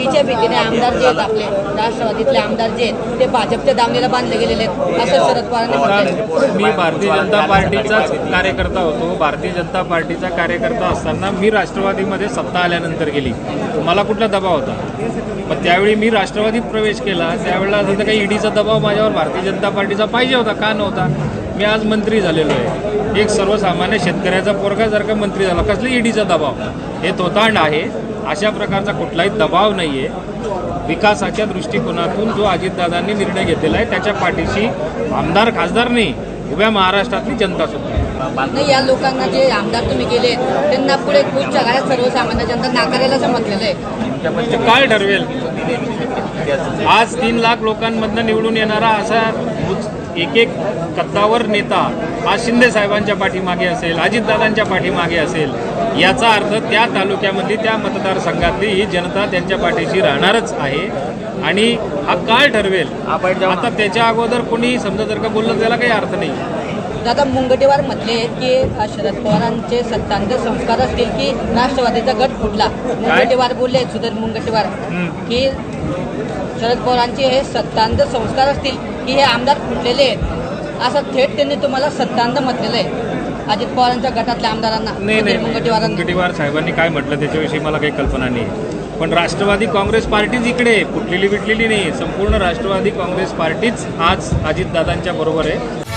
तिच्या भीतीने आमदार जे आहेत आपले राष्ट्रवादीतले आमदार जे आहेत ते भाजपच्या दावणीला बांधले गेलेले आहेत. असं शरद पवारांनी मी भारतीय जनता पार्टीचाच कार्यकर्ता होतो. भारतीय जनता पार्टीचा कार्यकर्ता असताना मी राष्ट्रवादीमध्ये सत्ता आल्यानंतर गेली. मला कुठला दबाव होता? मग त्यावेळी मी राष्ट्रवादीत प्रवेश केला. त्यावेळेला असं तर काही ईडीचा दबाव माझ्यावर भारतीय जनता पार्टीचा पाहिजे होता. का नव्हता? मी आज मंत्री झालेलो आहे. एक सर्वसामान्य शेतकऱ्याचा पोरगा जर का मंत्री झाला कसली ईडीचा दबाव? हे तोतांड आहे. अशा प्रकारचा कुठलाही दबाव नाही आहे विकासाच्या दृष्टिकोनातून जो अजितदादांनी निर्णय घेतलेला आहे त्याच्या पाठीशी आमदार खासदार नाही उभ्या महाराष्ट्रातली जनता सुद्धा. नाही या लोकांना जे आमदार तुम्ही केले त्यांना पुढे खूपच्या काळात सर्वसामान्य जनता नाकारायला असं म्हटलेलं आहे काय ठरवेल? आज तीन लाख लोकांमधनं निवडून येणारा असा एक एक कत्तावर नेता आज शिंदे साहेबांच्या पाठीमागे असेल अजितदादांच्या पाठीमागे असेल याचा अर्थ त्या तालुक्यामधली त्या मतदारसंघातली ही जनता त्यांच्या पाठीशी राहणारच आहे. आणि हा काळ ठरवेल. आता त्याच्या अगोदर कोणी समजा जर का बोललं त्याला काही अर्थ नाही. दादा मुंगटेवार म्हटले की शरद पवारांचे सत्तांत संस्कार असतील की राष्ट्रवादीचा गट फुटला? मुंगटेवार बोलले सुधीर मुंगटेवार. की शरद पवारांचे हे सत्तांत संस्कार असतील? की हे आमदार फुटलेले आहेत. असं थेट त्यांनी तुम्हाला सत्तांत म्हटलेलं आहे. अजित पवारांच्या गटातल्या आमदारांना. नाही मुनगंटीवार साहेबांनी काय म्हटलं त्याच्याविषयी मला काही कल्पना नाही. पण राष्ट्रवादी काँग्रेस पार्टीच इकडे. फुटलेली बिटलेली नाही. संपूर्ण राष्ट्रवादी काँग्रेस पार्टीच आज अजितदादांच्या बरोबर आहे.